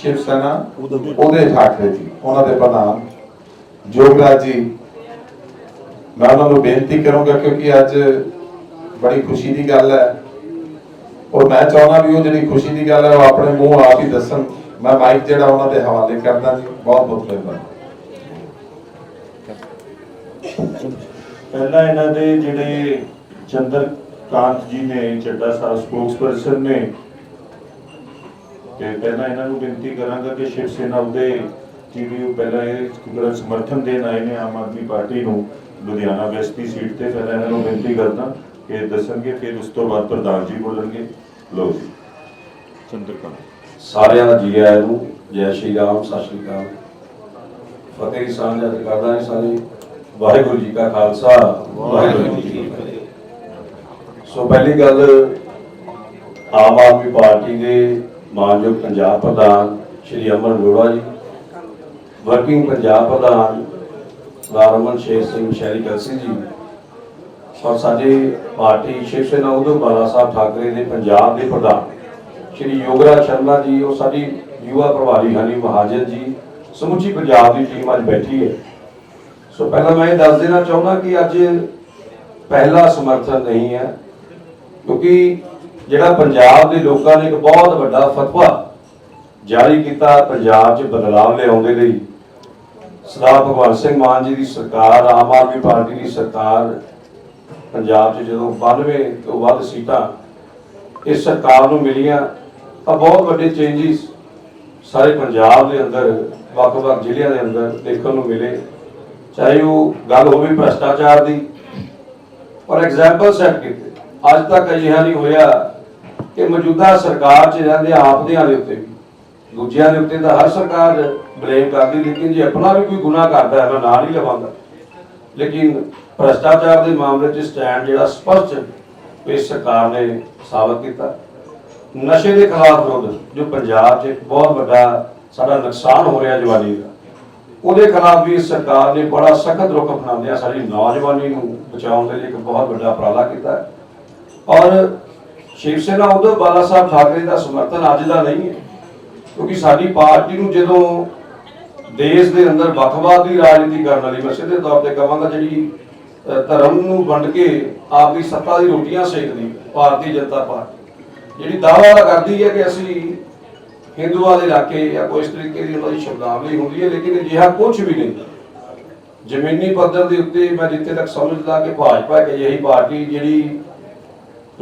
ਸ਼ਿਵ ਸੈਨਾ ਉਹਦੇ ਠਾਕਰੇ ਜੀ ਉਹਨਾਂ ਦੇ ਪ੍ਰਧਾਨ। ਜੋਗਰਾਜ ਜੀ ਮੈਂ ਉਹਨਾਂ ਨੂੰ ਬੇਨਤੀ ਕਰੂੰਗਾ ਕਿਉਂਕਿ ਅੱਜ ਬੜੀ ਖੁਸ਼ੀ ਦੀ ਗੱਲ ਹੈ। ਔਰ ਮੈਂ ਚਾਹੁੰਦਾ ਵੀ ਉਹ ਜਿਹੜੀ ਖੁਸ਼ੀ ਦੀ ਗੱਲ ਹੈ ਉਹ ਆਪਣੇ ਮੂੰਹ ਆਪ ਹੀ ਦੱਸਣ। ਮੈਂ ਮਾਈਕ ਜਿਹੜਾ ਉਹਨਾਂ ਦੇ ਹਵਾਲੇ ਕਰਦਾ ਜੀ ਬਹੁਤ ਬਹੁਤ ਮਿਹਰਬਾਨੀ। ਪਹਿਲਾਂ ਇਹਨਾਂ ਦੇ ਜਿਹੜੇ ਚੰਦਰਕਾਂਤ ਜੀ ਨੇ ਚੱਡਾ ਸਾਹਿਬ ਸਪੋਕਸਪਰਸਨ ਨੇ ਤੇ ਪਹਿਲਾਂ ਇਹਨਾਂ ਨੂੰ ਬੇਨਤੀ ਕਰਾਂਗਾ ਕਿ ਸ਼ਿਵ ਸੇਨਾ ਉਹਦੇ ਜਿਹੜੀ ਉਹ ਪਹਿਲਾਂ ਇਹ ਜਿਹੜਾ ਸਮਰਥਨ ਦੇਣ ਆਏ ਨੇ ਆਮ ਆਦਮੀ ਪਾਰਟੀ ਨੂੰ ਲੁਧਿਆਣਾ ਵੈਸਟ ਦੀ ਸੀਟ ਤੇ ਪਹਿਲਾਂ ਇਹਨਾਂ ਨੂੰ ਬੇਨਤੀ ਕਰਦਾ ਕਿ ਦੱਸਣਗੇ ਫਿਰ ਉਸ ਤੋਂ ਬਾਅਦ ਪ੍ਰਧਾਨ ਜੀ ਬੋਲਣਗੇ। ਲੋ ਜੀ। ਚੰਦਰਕਾਂਤ ਸਾਰਿਆਂ ਦਾ ਜੀ ਆਇਆਂ ਨੂੰ ਜੈ ਸ਼੍ਰੀ ਰਾਮ ਸਤਿ ਸ਼੍ਰੀ ਅਕਾਲ। ਫਤਿਹ ਦੀ ਸਾਂਝ ਅੱਜ ਕਰਦਾ ਹਾਂ ਸਾਰੇ। ਵਾਹਿਗੁਰੂ ਜੀ ਕਾ ਖਾਲਸਾ ਵਾਹਿਗੁਰੂ ਜੀ ਕੀ ਫਤਿਹ। ਸੋ ਪਹਿਲੀ ਗੱਲ ਆਮ ਆਦਮੀ ਪਾਰਟੀ ਦੇ ਮਾਨਯੋਗ ਪੰਜਾਬ ਪ੍ਰਧਾਨ ਸ਼੍ਰੀ ਅਮਰ ਅਰੋੜਾ ਜੀ ਵਰਕਿੰਗ ਪੰਜਾਬ ਪ੍ਰਧਾਨ ਰਾਰਮਨ ਸ਼ੇਰ ਸਿੰਘ ਸ਼ਹਿਰੀ ਕਲਸੀ ਜੀ ਔਰ ਸਾਡੇ ਪਾਰਟੀ ਸ਼ਿਵ ਸੈਨਾ ਉਦੋਂ ਬਾਲਾ ਸਾਹਿਬ ਠਾਕਰੇ ਦੇ ਪੰਜਾਬ ਦੇ ਪ੍ਰਧਾਨ ਸ਼੍ਰੀ ਯੋਗਰਾਜ ਸ਼ਰਮਾ ਜੀ, ਉਹ ਸਾਡੀ ਯੁਵਾ ਪ੍ਰਭਾਰੀ ਹਨੀ ਮਹਾਜਨ ਜੀ, ਸਮੁੱਚੀ ਪੰਜਾਬ ਦੀ ਟੀਮ ਅੱਜ ਬੈਠੀ ਹੈ। ਸੋ ਪਹਿਲਾਂ ਮੈਂ ਇਹ ਦੱਸ ਦੇਣਾ ਚਾਹੁੰਦਾ ਕਿ ਅੱਜ ਪਹਿਲਾ ਸਮਰਥਨ ਨਹੀਂ ਹੈ ਕਿਉਂਕਿ ਜਿਹੜਾ ਪੰਜਾਬ ਦੇ ਲੋਕਾਂ ਨੇ ਇੱਕ ਬਹੁਤ ਵੱਡਾ ਫਤਵਾ ਜਾਰੀ ਕੀਤਾ, ਪੰਜਾਬ 'ਚ ਬਦਲਾਅ ਲਿਆਉਣ ਦੇ ਲਈ। ਸਰਦਾਰ ਭਗਵੰਤ ਸਿੰਘ ਮਾਨ ਜੀ ਦੀ ਸਰਕਾਰ, ਆਮ ਆਦਮੀ ਪਾਰਟੀ ਦੀ ਸਰਕਾਰ ਪੰਜਾਬ 'ਚ ਜਦੋਂ 92 ਤੋਂ ਵੱਧ ਸੀਟਾਂ ਇਸ ਸਰਕਾਰ ਨੂੰ ਮਿਲੀਆਂ, ਤਾਂ ਬਹੁਤ ਵੱਡੇ ਚੇਂਜਸ ਸਾਰੇ ਪੰਜਾਬ ਦੇ ਅੰਦਰ, ਵੱਖ-ਵੱਖ ਜ਼ਿਲ੍ਹਿਆਂ ਦੇ ਅੰਦਰ ਦੇਖਣ ਨੂੰ ਮਿਲੇ। ਚਾਹੇ ਉਹ ਗੱਲ ਹੋਵੇ ਭ੍ਰਸ਼ਟਾਚਾਰ ਦੀ ਔਰ ਐਗਜ਼ਾਮਪਲ ਸੈੱਟ ਕੀਤੇ। ਅੱਜ ਤੱਕ ਅਜਿਹਾ ਨਹੀਂ ਹੋਇਆ ਕਿ ਮੌਜੂਦਾ ਸਰਕਾਰ 'ਚ ਰਹਿੰਦੇ ਆਪਦਿਆਂ ਦੇ ਉੱਤੇ ਵੀ, ਦੂਜਿਆਂ ਦੇ ਉੱਤੇ ਤਾਂ ਹਰ ਸਰਕਾਰ ਬਲੇਮ ਕਰਦੀ, ਲੇਕਿਨ ਜੇ ਆਪਣਾ ਵੀ ਕੋਈ ਗੁਨਾਹ ਕਰਦਾ ਹੈ ਮੈਂ ਨਾਂ ਨਹੀਂ ਲਵਾਂਗਾ ਲੇਕਿਨ ਭ੍ਰਸ਼ਟਾਚਾਰ ਦੇ ਮਾਮਲੇ 'ਚ ਸਟੈਂਡ ਜਿਹੜਾ ਸਪਸ਼ਟ ਇਸ ਸਰਕਾਰ ਨੇ ਸਾਬਤ ਕੀਤਾ ਨਸ਼ੇ ਦੇ ਖਿਲਾਫ ਵਿਰੋਧ, ਜੋ ਪੰਜਾਬ 'ਚ ਇੱਕ ਬਹੁਤ ਵੱਡਾ ਸਾਡਾ ਨੁਕਸਾਨ ਹੋ ਰਿਹਾ ਜਵਾਨੀ ਦਾ, ਉਹਦੇ ਖਿਲਾਫ ਵੀ ਇਸ ਸਰਕਾਰ ਨੇ ਬੜਾ ਸਖਤ ਰੁਖ ਅਪਣਾਉਂਦਿਆਂ ਸਾਡੀ ਨੌਜਵਾਨੀ ਨੂੰ ਬਚਾਉਣ ਦੇ ਲਈ ਇੱਕ ਬਹੁਤ ਵੱਡਾ ਉਪਰਾਲਾ ਕੀਤਾ ਹੈ। ਔਰ ਸ਼ਿਵ ਸੈਨਾ ਉਦੋਂ ਬਾਲਾ ਸਾਹਿਬ ਠਾਕਰੇ ਦਾ ਸਮਰਥਨ ਅੱਜ ਦਾ ਨਹੀਂ ਹੈ, ਕਿਉਂਕਿ ਸਾਡੀ ਪਾਰਟੀ ਨੂੰ ਜਦੋਂ ਦੇਸ਼ ਦੇ ਅੰਦਰ ਵੱਖਵਾਦ ਦੀ ਰਾਜਨੀਤੀ ਕਰਨ ਵਾਲੀ, ਮੈਂ ਸਿੱਧੇ ਤੌਰ ਤੇ ਕਹਾਂਗਾ ਜਿਹੜੀ ਧਰਮ ਨੂੰ ਵੰਡ ਕੇ ਆਪਦੀ ਸੱਤਾ ਦੀ ਰੋਟੀਆਂ ਸੇਕਦੀ, ਭਾਰਤੀ ਜਨਤਾ ਪਾਰਟੀ। ਜਿਹੜੀ ਦਾਅਵਾ ਕਰਦੀ ਹੈ ਕਿ ਅਸੀਂ ਹਿੰਦੂਆਂ ਦੇ ਇਲਾਕੇ ਜਾਂ ਕੋਈ ਇਸ ਤਰੀਕੇ ਦੀ ਉਹਨਾਂ ਦੀ ਸ਼ਬਦਾਵਲੀ ਹੁੰਦੀ ਹੈ, ਲੇਕਿਨ ਅਜਿਹਾ ਕੁਝ ਵੀ ਨਹੀਂ। ਜ਼ਮੀਨੀ ਪੱਧਰ ਦੇ ਉੱਤੇ ਮੈਂ ਜਿੱਥੇ ਤੱਕ ਸਮਝਦਾ ਕਿ ਭਾਜਪਾ ਇੱਕ ਅਜਿਹੀ ਪਾਰਟੀ ਜਿਹੜੀ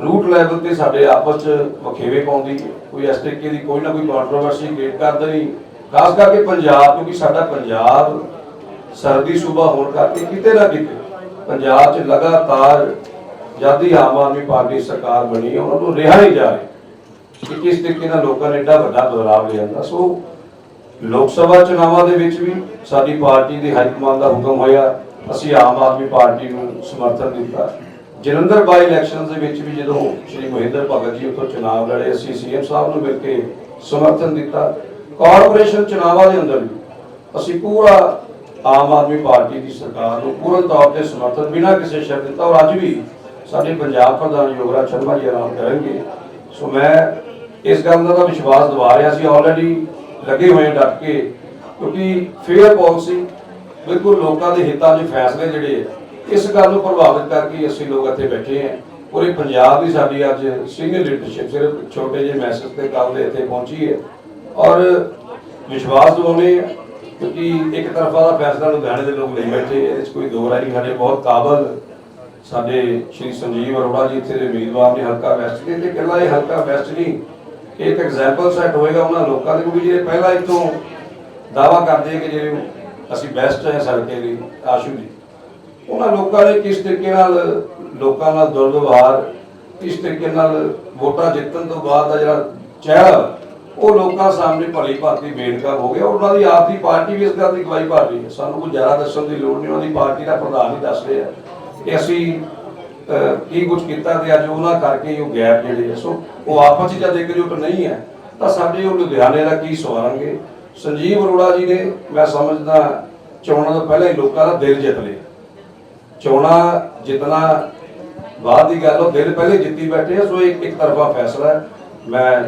ਰੂਟ ਲੈਵਲ ਤੇ ਸਾਡੇ ਆਪਸ ਚ ਵਖੇਵੇ ਪਾਉਂਦੀ ਕੋਈ ਇਸ ਤਰੀਕੇ ਦੀ ਕੋਈ ਨਾ ਕੋਈ ਕੰਟਰੋਵਰਸੀ ਕ੍ਰੀਏਟ ਕਰਦਾ ਨਹੀਂ ਖਾਸ ਕਰਕੇ ਪੰਜਾਬ, ਕਿਉਂਕਿ ਸਾਡਾ ਪੰਜਾਬ ਸਰਦੀ ਸੂਬਾ ਹੋਣ ਕਰਕੇ ਕਿਤੇ ਨਾ ਕਿਤੇ ਪੰਜਾਬ 'ਚ ਲਗਾਤਾਰ ਜਦ ਦੀ ਆਮ ਆਦਮੀ ਪਾਰਟੀ ਸਰਕਾਰ ਬਣੀ ਉਹਨਾਂ ਨੂੰ ਰਿਹਾ ਨਹੀਂ ਜਾ ਰਿਹਾ ਕਿ ਕਿਸ ਤਰੀਕੇ ਨਾਲ ਲੋਕਾਂ ਨੇ ਏਡਾ ਵੱਡਾ ਬਦਲਾਅ ਲਿਆਂਦਾ। ਸੋ ਲੋਕ ਸਭਾ ਚੁਣਾਵਾਂ ਦੇ ਵਿੱਚ ਵੀ ਸਾਡੀ ਪਾਰਟੀ ਦੇ ਹਾਈ ਕਮਾਂਡ ਦਾ ਹੁਕਮ ਹੋਇਆ। ਅਸੀਂ ਆਮ ਆਦਮੀ ਪਾਰਟੀ ਨੂੰ ਸਮਰਥਨ ਦਿੱਤਾ। ਜਲੰਧਰ ਬਾਈ ਇਲੈਕਸ਼ਨਸ ਦੇ ਵਿੱਚ ਵੀ ਜਦੋਂ ਸ਼੍ਰੀ ਮਹਿੰਦਰ ਭਗਤ ਜੀ ਉੱਥੋਂ ਚੁਣਾਵ ਲੜੇ, ਅਸੀਂ ਸੀਐਮ ਸਾਹਿਬ ਨੂੰ ਮਿਲ ਕੇ ਸਮਰਥਨ ਦਿੱਤਾ। ਕਾਰਪੋਰੇਸ਼ਨ ਚੁਣਾਵਾਂ ਦੇ ਅੰਦਰ ਵੀ ਅਸੀਂ ਪੂਰਾ ਆਮ ਆਦਮੀ ਪਾਰਟੀ ਦੀ ਸਰਕਾਰ ਨੂੰ ਪੂਰਨ ਤੌਰ ਤੇ ਸਮਰਥਨ ਬਿਨਾਂ ਕਿਸੇ ਸ਼ਰਤ ਦਿੱਤਾ ਔਰ ਅੱਜ ਵੀ ਸਾਡੇ ਪੰਜਾਬ ਪ੍ਰਧਾਨ ਯੋਗਰਾਜ ਸ਼ਰਮਾ ਜੀ ਆਰਾਮ ਕਰਨਗੇ। ਸੋ ਮੈਂ ਇਸ ਗੱਲ ਦਾ ਤਾਂ ਵਿਸ਼ਵਾਸ ਦਿਵਾ ਰਿਹਾ ਸੀ ਆਲਰੇਡੀ ਲੱਗੇ ਹੋਏ ਹਾਂ ਡਟ ਕੇ, ਕਿਉਂਕਿ ਫੇਅਰ ਪਾਲਿਸੀ ਬਿਲਕੁਲ ਲੋਕਾਂ ਦੇ ਹਿੱਤਾਂ ਦੇ ਫੈਸਲੇ ਜਿਹੜੇ ਇਸ ਗੱਲ ਨੂੰ ਪ੍ਰਭਾਵਿਤ ਕਰਕੇ ਅਸੀਂ ਲੋਕ ਇੱਥੇ ਬੈਠੇ ਹਾਂ। ਪੂਰੇ ਪੰਜਾਬ ਦੀ ਸਾਡੀ ਅੱਜ ਸੀਨੀਅਰ ਲੀਡਰਸ਼ਿਪ ਸਿਰਫ ਛੋਟੇ ਜਿਹੇ ਮੈਸੇਜ ਤੇ ਕੱਲ ਦੇ ਇੱਥੇ ਪਹੁੰਚੀ ਹੈ। ਔਰ ਵਿਸ਼ਵਾਸ ਦਿਵਾਉਂਦੇ ਹਾਂ ਕਿਉਂਕਿ ਇੱਕ ਤਰਫਾ ਦਾ ਫੈਸਲਾ ਲੁਧਿਆਣੇ ਦੇ ਲੋਕ ਲਈ ਬੈਠੇ ਇਹਦੇ 'ਚ ਕੋਈ ਦੋ ਰਾਏ ਨਹੀਂ ਸਾਡੇ ਬਹੁਤ ਕਾਬਲ ਸਾਡੇ ਸ਼੍ਰੀ ਸੰਜੀਵ ਅਰੋੜਾ ਜੀ ਇੱਥੇ ਦੇ ਉਮੀਦਵਾਰ ਨੇ, ਹਲਕਾ ਵੈਸਟ ਦੇ। ਤੇ ਇਕੱਲਾ ਇਹ ਹਲਕਾ ਵੈਸਟ ਨਹੀਂ, ਇਹ ਇੱਕ ਐਗਜ਼ਾਮਪਲ ਸੈੱਟ ਹੋਏਗਾ ਉਹਨਾਂ ਲੋਕਾਂ ਦੇ ਕਿਉਂਕਿ ਜਿਹੜੇ ਪਹਿਲਾਂ ਇੱਥੋਂ ਦਾਵਾ ਕਰਦੇ ਕਿ ਜਿਹੜੇ ਅਸੀਂ ਬੈਸਟ ਹੈ ਸੜਕੇ ਲਈ, ਆਸ਼ੂ ਜੀ। ਉਹਨਾਂ ਲੋਕਾਂ ਨੇ ਕਿਸ ਤਰੀਕੇ ਨਾਲ, ਲੋਕਾਂ ਨਾਲ ਦੁਰਵਿਵਹਾਰ ਕਿਸ ਤਰੀਕੇ ਨਾਲ ਵੋਟਾਂ ਜਿੱਤਣ ਤੋਂ ਬਾਅਦ ਦਾ ਜਿਹੜਾ ਚਿਹਰਾ ਉਹ ਲੋਕਾਂ ਸਾਹਮਣੇ ਭਲੀ ਭਾਂਤੀ ਬੇਨਕਾਬ ਹੋ ਗਿਆ। ਉਹਨਾਂ ਦੀ ਆਪਦੀ ਪਾਰਟੀ ਵੀ ਇਸ ਗੱਲ ਦੀ ਗਵਾਹੀ ਭਰ ਰਹੀ ਹੈ। ਸਾਨੂੰ ਕੋਈ ਜ਼ਿਆਦਾ ਦੱਸਣ ਦੀ ਲੋੜ ਨਹੀਂ, ਉਹਨਾਂ ਦੀ ਪਾਰਟੀ ਦਾ ਪ੍ਰਧਾਨ ਹੀ ਦੱਸ ਰਿਹਾ। ਕਿ ਅਸੀਂ ਕੀ ਕੁਝ ਕੀਤਾ ਤੇ ਅੱਜ ਉਹਨਾਂ ਕਰਕੇ ਉਹ ਗੈਪ ਜਿਹੜੇ ਆ, ਸੋ ਉਹ ਆਪਸ ਵਿੱਚ ਜਦ ਇੱਕਜੁੱਟ ਨਹੀਂ ਹੈ, ਤਾਂ ਸਾਡੇ ਉਹ ਲੁਧਿਆਣੇ ਦਾ ਕੀ ਸਵਾਰਨਗੇ ਸੰਜੀਵ ਅਰੋੜਾ ਜੀ ਨੇ, ਮੈਂ ਸਮਝਦਾ, ਚੋਣਾਂ ਤੋਂ ਪਹਿਲਾਂ ਹੀ ਲੋਕਾਂ ਦਾ ਦਿਲ ਜਿੱਤ ਲਿਆ। ਚੋਣਾਂ ਜਿੱਤਣਾ ਬਾਅਦ ਦੀ ਗੱਲ, ਉਹ ਦਿਲ ਪਹਿਲੇ ਜਿੱਤੀ ਬੈਠੇ ਸੋ ਇੱਕ ਇੱਕ ਤਰਫਾ ਫੈਸਲਾ ਹੈ। ਮੈਂ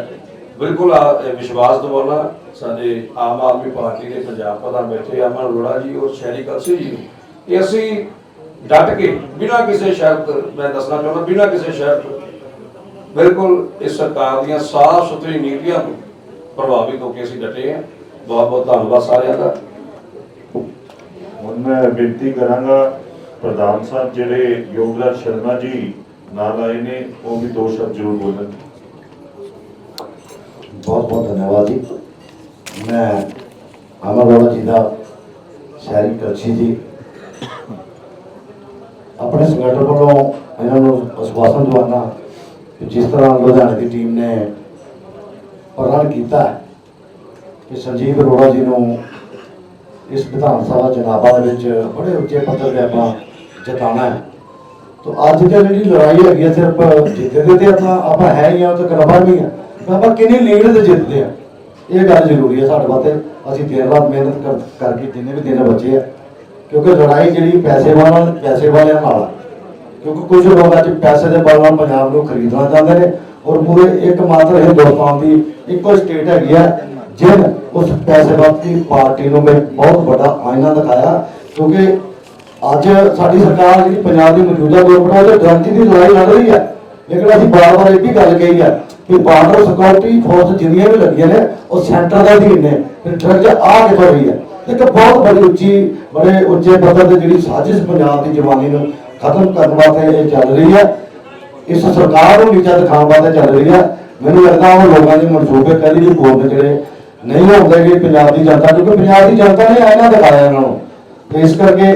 ਬਿਲਕੁਲ ਵਿਸ਼ਵਾਸ ਦਿਵਾਉਣਾ ਸਾਡੇ ਆਮ ਆਦਮੀ ਪਾਰਟੀ ਦੇ ਪੰਜਾਬ ਪ੍ਰਧਾਨ ਬੈਠੇ ਅਮਨ ਅਰੋੜਾ ਜੀ ਔਰ ਸ਼ਹਿਰੀ ਕਲਸੀ ਜੀ ਨੂੰ। ਇਹ ਅਸੀਂ ਡਟ ਕੇ, ਬਿਨਾਂ ਕਿਸੇ ਸ਼ਰਤ, ਮੈਂ ਦੱਸਣਾ ਚਾਹੁੰਦਾ, ਬਿਨਾਂ ਕਿਸੇ ਸ਼ਰਤ, ਬਿਲਕੁਲ ਇਸ ਸਰਕਾਰ ਦੀਆਂ ਸਾਫ਼ ਸੁਥਰੀ ਨੀਤੀਆਂ ਤੋਂ ਪ੍ਰਭਾਵਿਤ ਹੋ ਕੇ ਅਸੀਂ ਡਟੇ ਹਾਂ ਬਹੁਤ ਬਹੁਤ ਧੰਨਵਾਦ ਸਾਰਿਆਂ ਦਾ। ਹੁਣ ਮੈਂ ਬੇਨਤੀ ਕਰਾਂਗਾ ਪ੍ਰਧਾਨ ਸਾਹਿਬ ਜਿਹੜੇ ਯੋਗਰਾਜ ਸ਼ਰਮਾ ਜੀ ਨਾਲ ਆਏ ਨੇ, ਉਹ ਵੀ ਦੋ ਸ਼ਬਦ ਜ਼ਰੂਰ ਬੋਲਣ। ਬਹੁਤ ਬਹੁਤ ਧੰਨਵਾਦ ਜੀ। ਮੈਂ ਅਮਰ ਜੀ ਦਾ ਸ਼ਹਿਰੀ ਕਲਸੀ ਜੀ ਆਪਣੇ ਸੰਗਠਨ ਵੱਲੋਂ ਇਹਨਾਂ ਨੂੰ ਅਸਵਾਸਨ ਦਵਾਨਾ ਕਿ ਜਿਸ ਤਰ੍ਹਾਂ ਲੁਧਿਆਣੇ ਦੀ ਟੀਮ ਨੇ ਪ੍ਰਣ ਕੀਤਾ ਕਿ ਸੰਜੀਵ ਅਰੋੜਾ ਜੀ ਨੂੰ ਇਸ ਵਿਧਾਨ ਸਭਾ ਚੁਣਾਵਾਂ ਦੇ ਵਿੱਚ ਬੜੇ ਉੱਚੇ ਪੱਧਰ ਤੇ ਆਪਾਂ ਜਿਤਾਉਣਾ ਹੈ ਤੋ ਅੱਜ ਦੀ ਜਿਹੜੀ ਲੜਾਈ ਹੈਗੀ ਹੈ ਸਿਰਫ ਜਿੱਤਦੇ ਤੇ ਆਪਾਂ ਆਪਾਂ ਹੈ ਹੀ ਆ ਤੇ ਕਨਵਰ ਵੀ ਆ। ਆਪਾਂ ਕਿੰਨੀ ਲੀਡ ਤੇ ਜਿੱਤਦੇ ਆ? ਇਹ ਗੱਲ ਜ਼ਰੂਰੀ ਹੈ ਸਾਡੇ ਵਾਸਤੇ। ਅਸੀਂ ਦਿਨ ਰਾਤ ਮਿਹਨਤ ਕਰ ਕਰਕੇ ਜਿੰਨੇ ਵੀ ਦਿਨ ਬਚੇ ਆ। ਕਿਉਂਕਿ ਲੜਾਈ ਜਿਹੜੀ ਪੈਸੇ ਵਾਲਾ ਪੈਸੇ ਵਾਲਿਆਂ ਨਾਲ ਕਿਉਂਕਿ ਕੁਝ ਲੋਕ ਅੱਜ ਪੈਸੇ ਦੇ ਬਲ ਨਾਲ ਪੰਜਾਬ ਨੂੰ ਖਰੀਦਣਾ ਚਾਹੁੰਦੇ ਨੇ ਔਰ ਪੂਰੇ ਇੱਕ ਮਾਤਰ ਹਿੰਦੁਸਤਾਨ ਦੀ ਇੱਕੋ ਸਟੇਟ ਹੈਗੀ ਆ, ਜਿਨ ਉਸ ਪੈਸੇਵਾਦੀ ਪਾਰਟੀ ਨੂੰ ਮੈਂ ਬਹੁਤ ਵੱਡਾ ਆਇਨਾ ਦਿਖਾਇਆ। ਕਿਉਂਕਿ ਅੱਜ ਸਾਡੀ ਸਰਕਾਰ ਜਿਹੜੀ ਪੰਜਾਬ ਦੀ ਮੌਜੂਦਾ ਗਵਰਨਮੈਂਟ ਉਹਦੇ ਗਰੰਟੀ ਦੀ ਲੜਾਈ ਲੜ ਰਹੀ ਹੈ। ਲੇਕਿਨ ਅਸੀਂ ਬਾਰ-ਬਾਰ ਇਹ ਵੀ ਗੱਲ ਕਹੀ ਹੈ ਕਿ ਬਾਰਡਰ ਸਿਕਿਉਰਿਟੀ ਫੋਰਸ ਜਿੰਨੀਆਂ ਵੀ ਲੱਗੀਆਂ ਨੇ, ਉਹ ਸੈਂਟਰ ਦਾ ਅਧੀਨ ਨੇ। ਤੇ ਡਰਗ ਆ ਕਿੱਥੋਂ ਰਹੀ ਹੈ ਇੱਕ ਬਹੁਤ ਬੜੀ ਉੱਚੀ, ਬੜੇ ਉੱਚੇ ਪੱਧਰ ਤੇ ਜਿਹੜੀ ਸਾਜ਼ਿਸ਼ ਪੰਜਾਬ ਦੀ ਜਵਾਨੀ ਨੂੰ ਖਤਮ ਕਰਨ ਵਾਸਤੇ ਇਹ ਚੱਲ ਰਹੀ ਹੈ। ਇਸ ਸਰਕਾਰ ਨੂੰ ਨੀਚਾ ਦਿਖਾਉਣ ਵਾਸਤੇ ਚੱਲ ਰਹੀ ਹੈ। ਮੈਨੂੰ ਲੱਗਦਾ ਉਹ ਲੋਕਾਂ ਦੇ ਮਨਸੂਬੇ ਪਹਿਲੀ ਵੀ ਬੋਲਦੇ ਜਿਹੜੇ ਨਹੀਂ ਹੁੰਦੇ ਕਿ ਪੰਜਾਬ ਦੀ ਜਨਤਾ, ਕਿਉਂਕਿ ਪੰਜਾਬ ਦੀ ਜਨਤਾ ਨੇ ਇਹਨਾਂ ਦਿਖਾਇਆ ਇਹਨਾਂ ਨੂੰ। ਇਸ ਕਰਕੇ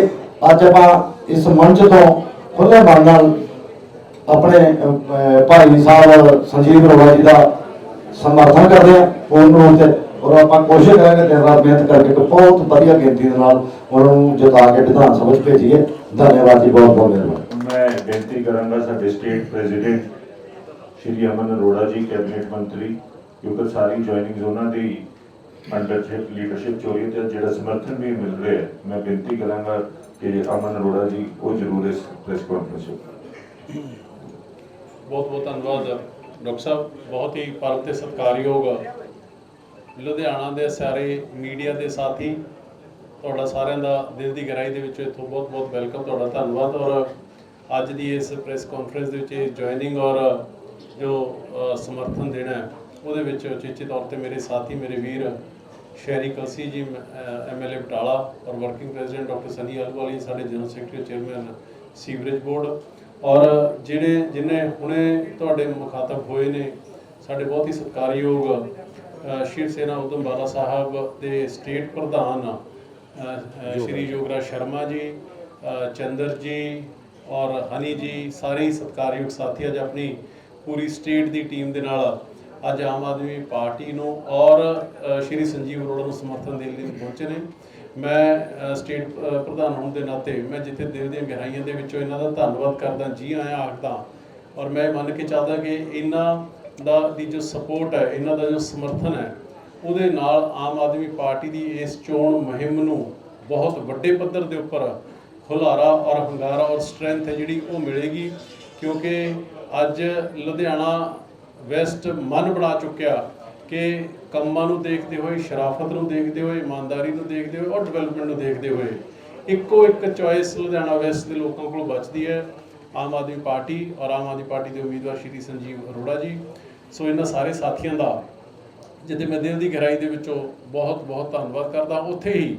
ਅੱਜ ਆਪਾਂ ਇਸ ਮੰਚ ਤੋਂ ਖੁੱਲੇ ਮਨ ਨਾਲ ਆਪਣੇ ਭਾਈ ਸਾਹਿਬ ਸੰਜੀਵ ਅਰੋੜਾ ਜੀ ਦਾ ਸਮਰਥਨ ਕਰਦੇ ਹਾਂ। ਪੂਰਨ ਰੂਪ ਤੇ ਔਰ ਆਪਾਂ ਕੋਸ਼ਿਸ਼ ਕਰਾਂਗੇ ਦਿਨ ਰਾਤ ਮਿਹਨਤ ਕਰਕੇ ਇੱਕ ਬਹੁਤ ਵਧੀਆ ਗਿਣਤੀ ਦੇ ਨਾਲ ਉਹਨਾਂ ਨੂੰ ਜਿਤਾ ਕੇ ਵਿਧਾਨ ਸਭਾ 'ਚ ਭੇਜੀਏ। ਧੰਨਵਾਦ ਜੀ, ਬਹੁਤ ਬਹੁਤ ਮਿਹਰਬਾਨੀ। ਮੈਂ ਬੇਨਤੀ ਕਰਾਂਗਾ ਸਾਡੇ state president Shri Aman Arora ji cabinet ਮੰਤਰੀ, ਕਿਉਂਕਿ ਸਾਰੀ ਜੁਆਇਨਿੰਗ ਉਹਨਾਂ ਦੀ ਅੰਡਰਸ਼ਿਪ ਲੀਡਰਸ਼ਿਪ ਚੋਰੀ ਤੇ ਜਿਹੜਾ ਸਮਰਥਨ ਵੀ ਮਿਲ ਰਿਹਾ ਹੈ, ਮੈਂ ਬੇਨਤੀ ਕਰਾਂਗਾ ਕਿ ਅਮਨ ਅਰੋੜਾ ਜੀ, ਉਹ ਜ਼ਰੂਰ ਇਸ ਪ੍ਰੈਸ ਕਾਨਫਰੰਸ ਬਹੁਤ ਬਹੁਤ ਧੰਨਵਾਦ ਡਾਕਟਰ ਸਾਹਿਬ। ਬਹੁਤ ਹੀ ਪਰਮ ਤੇ ਸਤਿਕਾਰਯੋਗ ਲੁਧਿਆਣਾ ਦੇ ਸਾਰੇ ਮੀਡੀਆ ਦੇ ਸਾਥੀ, ਤੁਹਾਡਾ ਸਾਰਿਆਂ ਦਾ ਦਿਲ ਦੀ ਗਹਿਰਾਈ ਦੇ ਵਿੱਚੋਂ ਇੱਥੋਂ ਬਹੁਤ ਬਹੁਤ ਵੈਲਕਮ, ਤੁਹਾਡਾ ਧੰਨਵਾਦ। ਔਰ ਅੱਜ ਦੀ ਇਸ ਪ੍ਰੈਸ ਕਾਨਫਰੰਸ ਦੇ ਵਿੱਚ ਜੁਆਇਨਿੰਗ ਔਰ ਜੋ ਸਮਰਥਨ ਦੇਣਾ ਹੈ, ਉਹਦੇ ਵਿੱਚ ਉਚੇਚੇ ਤੌਰ ਤੇ ਮੇਰੇ ਸਾਥੀ, ਮੇਰੇ ਵੀਰ ਸ਼ਹਿਰੀ ਕਲਸੀ ਜੀ ਐਮਐਲਏ ਬਟਾਲਾ ਔਰ working president doctor Sunny Alwali ਸਾਡੇ general secretary chairman sewerage board ਔਰ ਜਿਹੜੇ ਜਿਨੇ ਹੁਣੇ ਤੁਹਾਡੇ ਮੁਖਾਤਬ ਹੋਏ ਨੇ ਸਾਡੇ ਬਹੁਤ ਹੀ ਸਤਿਕਾਰਯੋਗ ਸ਼ਿਵ ਸੈਨਾ ਉਦਮ ਬਾਲਾ ਸਾਹਿਬ ਦੇ ਸਟੇਟ ਪ੍ਰਧਾਨ ਸ਼੍ਰੀ ਯੋਗਰਾਜ। ਸ਼ਰਮਾ ਜੀ ਚੰਦਰ ਜੀ ਔਰ ਹਨੀ ਜੀ ਸਾਰੇ ਹੀ ਸਤਿਕਾਰਯੋਗ ਸਾਥੀ ਅੱਜ ਆਪਣੀ ਪੂਰੀ ਸਟੇਟ ਦੀ ਟੀਮ ਦੇ ਨਾਲ ਅੱਜ ਆਮ ਆਦਮੀ ਪਾਰਟੀ ਨੂੰ ਔਰ ਸ਼੍ਰੀ ਸੰਜੀਵ ਅਰੋੜਾ ਨੂੰ ਸਮਰਥਨ ਦੇਣ ਲਈ ਪਹੁੰਚੇ ਨੇ। ਮੈਂ ਸਟੇਟ ਪ੍ਰਧਾਨ ਹੋਣ ਦੇ ਨਾਤੇ ਮੈਂ ਜਿੱਥੇ ਦਿਲ ਦੀਆਂ ਗਹਿਰਾਈਆਂ ਦੇ ਵਿੱਚੋਂ ਇਹਨਾਂ ਦਾ ਧੰਨਵਾਦ ਕਰਦਾ, ਜੀ ਆਇਆਂ ਆਖਦਾ। ਔਰ ਮੈਂ ਮੰਨ ਕੇ ਚੱਲਦਾ ਕਿ ਇਹਨਾਂ ਦਾ, ਦੀ ਜੋ ਸਪੋਰਟ ਹੈ, ਇਹਨਾਂ ਦਾ ਜੋ ਸਮਰਥਨ ਹੈ, ਉਹਦੇ ਨਾਲ ਆਮ ਆਦਮੀ ਪਾਰਟੀ ਦੀ ਇਸ ਚੋਣ ਮੁਹਿੰਮ ਨੂੰ ਬਹੁਤ ਵੱਡੇ ਪੱਧਰ ਦੇ ਉੱਪਰ ਹੁਲਾਰਾ ਔਰ ਹੰਗਾਰਾ ਔਰ ਸਟਰੈਂਥ ਹੈ ਜਿਹੜੀ ਉਹ ਮਿਲੇਗੀ। ਕਿਉਂਕਿ ਅੱਜ ਲੁਧਿਆਣਾ ਵੈਸਟ ਮਨ ਬਣਾ ਚੁੱਕਿਆ ਕਿ ਕੰਮਾਂ ਨੂੰ ਦੇਖਦੇ ਹੋਏ, ਸ਼ਰਾਫਤ ਨੂੰ ਦੇਖਦੇ ਹੋਏ, ਇਮਾਨਦਾਰੀ ਨੂੰ ਦੇਖਦੇ ਹੋਏ ਔਰ ਡਿਵੈਲਪਮੈਂਟ ਨੂੰ ਦੇਖਦੇ ਹੋਏ ਇੱਕੋ ਇੱਕ ਚੁਆਇਸ ਲੁਧਿਆਣਾ ਵੈਸਟ ਦੇ ਲੋਕਾਂ ਕੋਲ ਬਚਦੀ ਹੈ। ਆਮ ਆਦਮੀ ਪਾਰਟੀ ਔਰ ਆਮ ਆਦਮੀ ਪਾਰਟੀ ਦੇ ਉਮੀਦਵਾਰ ਸ਼੍ਰੀ ਸੰਜੀਵ ਅਰੋੜਾ ਜੀ। ਸੋ ਇਹਨਾਂ ਸਾਰੇ ਸਾਥੀਆਂ ਦਾ ਜਿੱਥੇ ਮੈਂ ਦਿਲ ਦੀ ਗਹਿਰਾਈ ਦੇ ਵਿੱਚੋਂ ਬਹੁਤ ਬਹੁਤ ਧੰਨਵਾਦ ਕਰਦਾ। ਉੱਥੇ ਹੀ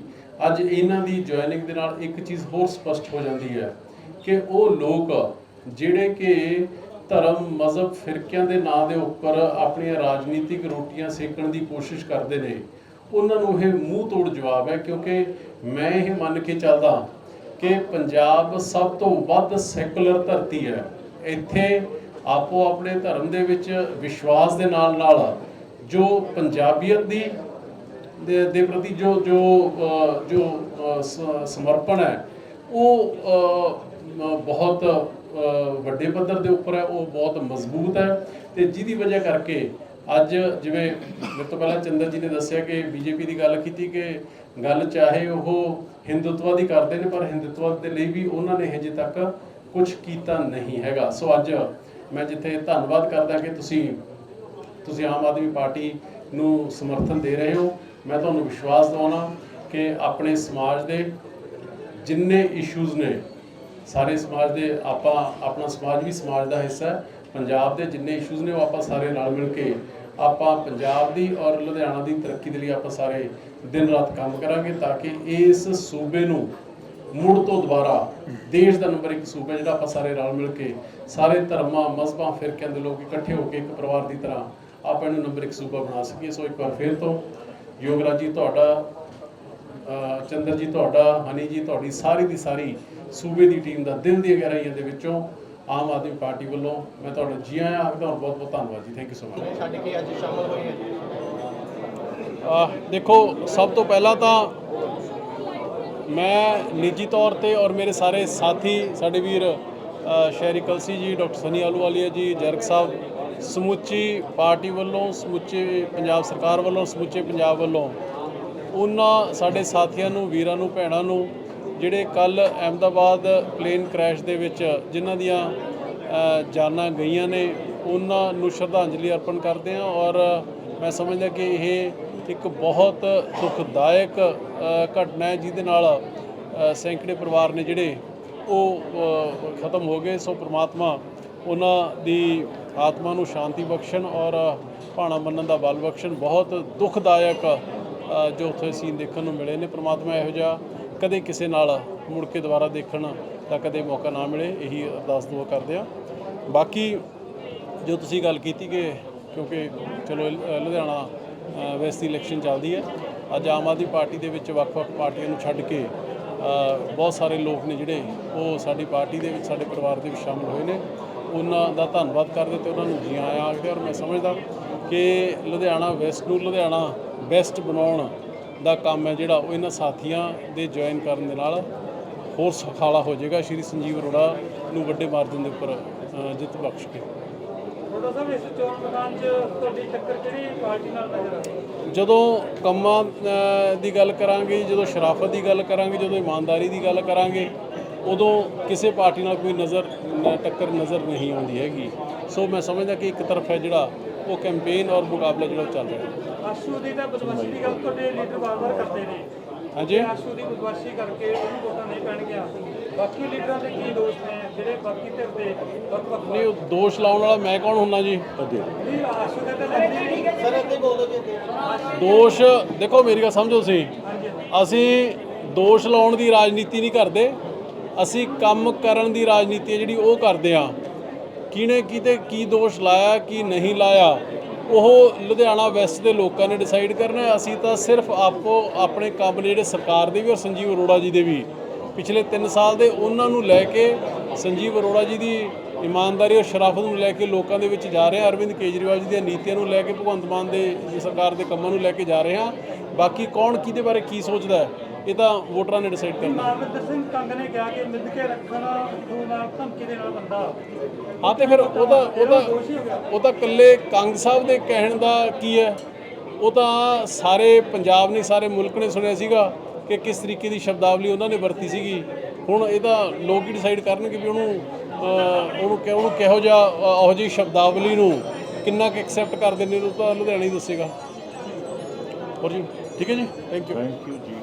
ਅੱਜ ਇਹਨਾਂ ਦੀ ਜੁਆਇਨਿੰਗ ਦੇ ਨਾਲ ਇੱਕ ਚੀਜ਼ ਹੋਰ ਸਪਸ਼ਟ ਹੋ ਜਾਂਦੀ ਹੈ ਕਿ ਉਹ ਲੋਕ ਜਿਹੜੇ ਕਿ ਧਰਮ, ਮਜ਼ਹਬ ਫਿਰਕਿਆਂ ਦੇ ਨਾਂ ਦੇ ਉੱਪਰ ਆਪਣੀਆਂ ਰਾਜਨੀਤਿਕ ਰੋਟੀਆਂ ਸੇਕਣ ਦੀ ਕੋਸ਼ਿਸ਼ ਕਰਦੇ ਨੇ। ਉਹਨਾਂ ਨੂੰ ਇਹ ਮੂੰਹ ਤੋੜ ਜਵਾਬ ਹੈ ਕਿਉਂਕਿ ਮੈਂ ਇਹ ਮੰਨ ਕੇ ਚੱਲਦਾ ਕਿ ਪੰਜਾਬ ਸਭ ਤੋਂ ਵੱਧ ਸੈਕੂਲਰ ਧਰਤੀ ਹੈ। ਇੱਥੇ ਆਪੋ ਆਪਣੇ ਧਰਮ ਦੇ ਵਿੱਚ ਵਿਸ਼ਵਾਸ ਦੇ ਨਾਲ ਨਾਲ ਜੋ ਪੰਜਾਬੀਅਤ ਦੀ ਦੇ ਪ੍ਰਤੀ ਜੋ ਜੋ ਜੋ ਸਮਰਪਣ ਹੈ, ਉਹ ਬਹੁਤ ਵੱਡੇ ਪੱਧਰ ਦੇ ਉੱਪਰ ਹੈ, ਉਹ ਬਹੁਤ ਮਜ਼ਬੂਤ ਹੈ ਤੇ ਜਿਹਦੀ ਵਜ੍ਹਾ ਕਰਕੇ ਅੱਜ ਜਿਵੇਂ ਮੇਰੇ ਤੋਂ ਪਹਿਲਾਂ ਚੰਦਰ ਜੀ ਨੇ ਦੱਸਿਆ ਕਿ ਬੀਜੇਪੀ ਦੀ ਗੱਲ ਕੀਤੀ ਕਿ ਗੱਲ ਚਾਹੇ ਉਹ ਹਿੰਦੂਤਵਾ ਦੀ ਕਰਦੇ ਨੇ, ਪਰ ਹਿੰਦੂਤਵਾ ਦੇ ਲਈ ਵੀ ਉਹਨਾਂ ਨੇ ਹਜੇ ਤੱਕ ਕੁਝ ਕੀਤਾ ਨਹੀਂ ਹੈਗਾ। ਸੋ ਅੱਜ ਮੈਂ ਜਿੱਥੇ ਧੰਨਵਾਦ ਕਰਦਾ ਕਿ ਤੁਸੀਂ ਤੁਸੀਂ ਆਮ ਆਦਮੀ ਪਾਰਟੀ ਨੂੰ ਸਮਰਥਨ ਦੇ ਰਹੇ ਹੋ। ਮੈਂ ਤੁਹਾਨੂੰ ਵਿਸ਼ਵਾਸ ਦਿਵਾਉਣਾ ਕਿ ਆਪਣੇ ਸਮਾਜ ਦੇ ਜਿੰਨੇ ਇਸ਼ੂਜ਼ ਨੇ ਸਾਰੇ ਸਮਾਜ ਦੇ ਆਪਾਂ, ਆਪਣਾ ਸਮਾਜ ਵੀ ਸਮਾਜ ਦਾ ਹਿੱਸਾ ਹੈ। ਪੰਜਾਬ ਦੇ ਜਿੰਨੇ ਇਸ਼ੂਜ਼ ਨੇ ਉਹ ਆਪਾਂ ਸਾਰੇ ਨਾਲ ਮਿਲ ਕੇ ਆਪਾਂ ਪੰਜਾਬ ਦੀ ਔਰ ਲੁਧਿਆਣਾ ਦੀ ਤਰੱਕੀ ਦੇ ਲਈ ਆਪਾਂ ਸਾਰੇ ਦਿਨ ਰਾਤ ਕੰਮ ਕਰਾਂਗੇ ਤਾਂ ਕਿ ਇਸ ਸੂਬੇ ਨੂੰ ਮੁੜ ਤੋਂ ਦੁਬਾਰਾ ਦੇਸ਼ ਦਾ ਨੰਬਰ ਇੱਕ ਸੂਬਾ ਜਿਹੜਾ ਆਪਾਂ ਸਾਰੇ ਰਲ ਮਿਲ ਕੇ ਸਾਰੇ ਧਰਮਾਂ, ਮਜ਼ਹਬਾਂ, ਫਿਰਕਿਆਂ ਦੇ ਲੋਕ ਇਕੱਠੇ ਹੋ ਕੇ ਇੱਕ ਪਰਿਵਾਰ ਦੀ ਤਰ੍ਹਾਂ ਆਪਾਂ ਇਹਨੂੰ ਨੰਬਰ ਇੱਕ ਸੂਬਾ ਬਣਾ ਸਕੀਏ। ਸੋ ਇੱਕ ਵਾਰ ਫਿਰ ਤੋਂ ਯੋਗਰਾਜ ਜੀ, ਤੁਹਾਡਾ ਚੰਦਰ ਜੀ, ਤੁਹਾਡਾ, ਹਨੀ ਜੀ, ਤੁਹਾਡੀ ਸਾਰੀ ਦੀ ਸਾਰੀ ਸੂਬੇ ਦੀ ਟੀਮ ਦਾ ਦਿਲ ਦੀਆਂ ਗਹਿਰਾਈਆਂ ਦੇ ਵਿੱਚੋਂ ਆਮ ਆਦਮੀ ਪਾਰਟੀ ਵੱਲੋਂ ਮੈਂ ਤੁਹਾਡਾ ਜੀ ਆਇਆਂ ਆਖਦਾ ਹਾਂ ਬਹੁਤ ਬਹੁਤ ਧੰਨਵਾਦ ਜੀ ਥੈਂਕ ਯੂ ਸੋ ਮਚ ਛੱਡ ਕੇ ਅੱਜ ਸ਼ਾਮਲ ਹੋਏ ਅਹ ਦੇਖੋ ਸਭ ਤੋਂ ਪਹਿਲਾਂ ਤਾਂ ਮੈਂ ਨਿੱਜੀ ਤੌਰ ਤੇ ਔਰ ਮੇਰੇ ਸਾਰੇ ਸਾਥੀ ਸਾਡੇ ਵੀਰ ਸ਼ਹਿਰੀ ਕਲਸੀ ਜੀ ਡਾਕਟਰ ਸਨੀ ਆਲੂਵਾਲੀਆ ਜੀ ਜਰਗ ਸਾਹਿਬ ਸਮੁੱਚੀ ਪਾਰਟੀ ਵੱਲੋਂ ਸਮੁੱਚੇ ਪੰਜਾਬ ਸਰਕਾਰ ਵੱਲੋਂ ਸਮੁੱਚੇ ਪੰਜਾਬ ਵੱਲੋਂ ਉਹਨਾਂ ਸਾਡੇ ਸਾਥੀਆਂ ਨੂੰ ਵੀਰਾਂ ਨੂੰ ਭੈਣਾਂ ਨੂੰ ਜਿਹੜੇ ਕੱਲ ਅਹਿਮਦਾਬਾਦ ਪਲੇਨ ਕ੍ਰੈਸ਼ ਦੇ ਵਿੱਚ ਜਿਨ੍ਹਾਂ ਦੀਆਂ ਜਾਨਾਂ ਗਈਆਂ ਨੇ, ਉਹਨਾਂ ਨੂੰ ਸ਼ਰਧਾਂਜਲੀ ਅਰਪਣ ਕਰਦੇ ਹਾਂ ਔਰ ਮੈਂ ਸਮਝਦਾ ਕਿ ਇਹ ਇੱਕ ਬਹੁਤ ਦੁਖਦਾਇਕ ਘਟਨਾ ਹੈ ਜਿਹਦੇ ਨਾਲ ਸੈਂਕੜੇ ਪਰਿਵਾਰ ਨੇ ਜਿਹੜੇ ਉਹ ਖਤਮ ਹੋ ਗਏ। ਸੋ ਪ੍ਰਮਾਤਮਾ ਉਹਨਾਂ ਦੀ ਆਤਮਾ ਨੂੰ ਸ਼ਾਂਤੀ ਬਖਸ਼ਣ ਔਰ ਭਾਣਾ ਮੰਨਣ ਦਾ ਬਲ ਬਖਸ਼ਣ। ਬਹੁਤ ਦੁਖਦਾਇਕ ਜੋ ਉੱਥੇ ਸੀਨ ਦੇਖਣ ਨੂੰ ਮਿਲੇ ਨੇ। ਪ੍ਰਮਾਤਮਾ ਇਹੋ ਜਿਹਾ ਕਦੇ ਕਿਸੇ ਨਾਲ ਮੁੜ ਕੇ ਦੁਬਾਰਾ ਦੇਖਣ ਦਾ ਕਦੇ ਮੌਕਾ ਨਾ ਮਿਲੇ, ਇਹੀ ਅਰਦਾਸ ਦੁਆ ਕਰਦੇ ਆ ਬਾਕੀ ਜੋ ਤੁਸੀਂ ਗੱਲ ਕੀਤੀ ਕਿ ਕਿਉਂਕਿ ਚਲੋ ਲੁਧਿਆਣਾ ਵੈਸਟ ਦੀ ਇਲੈਕਸ਼ਨ ਚੱਲਦੀ ਹੈ, ਅੱਜ ਆਮ ਆਦਮੀ ਪਾਰਟੀ ਦੇ ਵਿੱਚ ਵੱਖ-ਵੱਖ ਪਾਰਟੀਆਂ ਨੂੰ ਛੱਡ ਕੇ ਬਹੁਤ ਸਾਰੇ ਲੋਕ ਨੇ ਜਿਹੜੇ, ਉਹ ਸਾਡੀ ਪਾਰਟੀ ਦੇ ਵਿੱਚ, ਸਾਡੇ ਪਰਿਵਾਰ ਦੇ ਵਿੱਚ ਸ਼ਾਮਲ ਹੋਏ ਨੇ। ਉਹਨਾਂ ਦਾ ਧੰਨਵਾਦ ਕਰਦੇ ਤੇ ਉਹਨਾਂ ਨੂੰ ਜੀ ਆਇਆਂ ਆਖਦੇ ਔਰ ਮੈਂ ਸਮਝਦਾ ਕਿ ਲੁਧਿਆਣਾ ਵੈਸਟ ਨੂੰ ਲੁਧਿਆਣਾ ਬੈਸਟ ਬਣਾਉਣ ਦਾ ਕੰਮ ਹੈ ਜਿਹੜਾ ਉਹ ਇਹਨਾਂ ਸਾਥੀਆਂ ਦੇ ਜੁਆਇਨ ਕਰਨ ਦੇ ਨਾਲ ਹੋਰ ਸੁਖਾਲਾ ਹੋ ਜਾਏਗਾ ਸ਼੍ਰੀ ਸੰਜੀਵ ਅਰੋੜਾ ਨੂੰ ਵੱਡੇ ਮਾਰਜਨ ਦੇ ਉੱਪਰ ਜਿੱਤ ਬਖਸ਼ ਕੇ। ਥੋੜਾ ਸਾਹਿਬ ਇਸ ਚੋਣ ਮੈਦਾਨ 'ਚ ਤੁਹਾਡੀ ਟੱਕਰ ਕਿਹੜੀ ਪਾਰਟੀ ਨਾਲ ਨਜ਼ਰ ਆਉਂਦੀ ਜਦੋਂ ਕੰਮਾਂ ਦੀ ਗੱਲ ਕਰਾਂਗੇ ਜਦੋਂ ਸ਼ਰਾਫਤ ਦੀ ਗੱਲ ਕਰਾਂਗੇ ਜਦੋਂ ਇਮਾਨਦਾਰੀ ਦੀ ਗੱਲ ਕਰਾਂਗੇ ਉਦੋਂ ਕਿਸੇ ਪਾਰਟੀ ਨਾਲ ਕੋਈ ਨਜ਼ਰ ਟੱਕਰ ਨਜ਼ਰ ਨਹੀਂ ਆਉਂਦੀ ਹੈਗੀ। ਸੋ ਮੈਂ ਸਮਝਦਾ ਕਿ ਇੱਕ ਤਰਫ ਹੈ ਜਿਹੜਾ ਉਹ ਕੈਂਪੇਨ ਔਰ ਮੁਕਾਬਲਾ ਜਿਹੜਾ ਉਹ ਚੱਲ ਰਿਹਾ ਹੈ। ਆਸ਼ੂ ਦੀ ਤਾਂ ਬਦਮਾਸ਼ੀ ਦੀ ਗੱਲ ਤੁਹਾਡੇ ਲੀਡਰ ਵਾਰ-ਵਾਰ ਕਰਦੇ ਨੇ। ਹਾਂਜੀ? ਆਸ਼ੂ ਦੀ ਬਦਮਾਸ਼ੀ ਕਰਕੇ ਉਹਨੂੰ ਵੋਟਾਂ ਨਹੀਂ ਪੈਣਗੀਆਂ। ਬਾਕੀ ਲੀਡਰਾਂ ਦੇ ਕੀ ਦੋਸ਼ ਨੇ? ਜਿਹੜੇ ਬਾਕੀ ਧਿਰ ਦੇ ਵੱਖ-ਵੱਖ ਨਹੀਂ ਉਹ ਦੋਸ਼ ਲਾਉਣ ਵਾਲਾ ਮੈਂ ਕੌਣ ਹੁੰਨਾ ਜੀ? ਨਹੀਂ ਆਸ਼ੂ ਦੇ ਤਾਂ ਲੈਂਦੇ ਨਹੀਂ। ਸਰ ਇੱਥੇ ਬੋਲੋ ਜੀ ਦੋਸ਼ ਦੇਖੋ ਮੇਰੀ ਗੱਲ ਸਮਝੋ ਤੁਸੀਂ। ਅਸੀਂ ਦੋਸ਼ ਲਾਉਣ ਦੀ ਰਾਜਨੀਤੀ ਨਹੀਂ ਕਰਦੇ। ਅਸੀਂ ਕੰਮ ਕਰਨ ਦੀ ਰਾਜਨੀਤੀ ਹੈ ਜਿਹੜੀ ਉਹ ਕਰਦੇ ਆ ਕਿਹਨੇ ਕਿਤੇ ਕੀ ਦੋਸ਼ ਲਾਇਆ, ਕੀ ਨਹੀਂ ਲਾਇਆ, ਉਹ ਲੁਧਿਆਣਾ ਵੈਸਟ ਦੇ ਲੋਕਾਂ ਨੇ ਡਿਸਾਈਡ ਕਰਨਾ ਅਸੀਂ ਤਾਂ ਸਿਰਫ ਆਪੋ ਆਪਣੇ ਕੰਮ ਜਿਹੜੇ ਸਰਕਾਰ ਦੇ ਵੀ ਔਰ ਸੰਜੀਵ ਅਰੋੜਾ ਜੀ ਦੇ ਵੀ। ਪਿਛਲੇ 3 ਸਾਲ ਦੇ ਉਹਨਾਂ ਨੂੰ ਲੈ ਕੇ ਸੰਜੀਵ ਅਰੋੜਾ ਜੀ ਦੀ ਇਮਾਨਦਾਰੀ ਔਰ ਸ਼ਰਾਫਤ ਨੂੰ ਲੈ ਕੇ ਲੋਕਾਂ ਦੇ ਵਿੱਚ ਜਾ ਰਹੇ ਹਾਂ। ਅਰਵਿੰਦ ਕੇਜਰੀਵਾਲ ਜੀ ਦੀਆਂ ਨੀਤੀਆਂ ਨੂੰ ਲੈ ਕੇ ਭਗਵੰਤ ਮਾਨ ਦੇ ਸਰਕਾਰ ਦੇ ਕੰਮਾਂ ਨੂੰ ਲੈ ਕੇ ਜਾ ਰਹੇ ਹਾਂ। ਬਾਕੀ ਕੌਣ ਕਿਹਦੇ ਬਾਰੇ ਕੀ ਸੋਚਦਾ ਹੈ? ਇਹ ਤਾਂ ਵੋਟਰਾਂ ਨੇ ਡਿਸਾਈਡ ਕਰਨਾ। ਹੈ। ਨਾਮਵਿੰਦਰ ਸਿੰਘ ਕੰਗ ਨੇ ਕਿਹਾ ਕਿ ਮਿੱਧ ਕੇ ਰੱਖਣ ਨੂੰ ਨਾਲ ਧਮਕੀ ਦੇ ਨਾਲ ਬੰਦਾ। ਹਾਂ ਤੇ ਫਿਰ ਉਹਦਾ ਉਹਦਾ ਉਹ ਤਾਂ ਇਕੱਲੇ ਕੰਗ ਸਾਹਿਬ ਦੇ ਕਹਿਣ ਦਾ ਕੀ ਹੈ? ਉਹ ਤਾਂ ਸਾਰੇ ਪੰਜਾਬ ਨੇ ਸਾਰੇ ਮੁਲਕ ਨੇ ਸੁਣਿਆ ਸੀਗਾ ਕਿ ਕਿਸ ਤਰੀਕੇ ਦੀ ਸ਼ਬਦਾਵਲੀ ਉਹਨਾਂ ਨੇ ਵਰਤੀ ਸੀਗੀ। ਹੁਣ ਇਹ ਤਾਂ ਲੋਕ ਹੀ ਡਿਸਾਈਡ ਕਰਨਗੇ ਵੀ ਉਹਨੂੰ ਉਹਨੂੰ ਕਿ ਉਹਨੂੰ ਕਿਹੋ ਜਿਹਾ ਉਹੋ ਜਿਹੀ ਸ਼ਬਦਾਵਲੀ ਨੂੰ ਕਿੰਨਾ ਕੁ ਐਕਸੈਪਟ ਕਰਦੇ ਨੇ ਉਹ ਤਾਂ ਲੁਧਿਆਣਾ ਹੀ ਦੱਸੇਗਾ। ਹੋਰ ਜੀ ਠੀਕ ਹੈ ਜੀ? ਥੈਂਕ ਯੂ ਥੈਂਕ ਯੂ ਜੀ।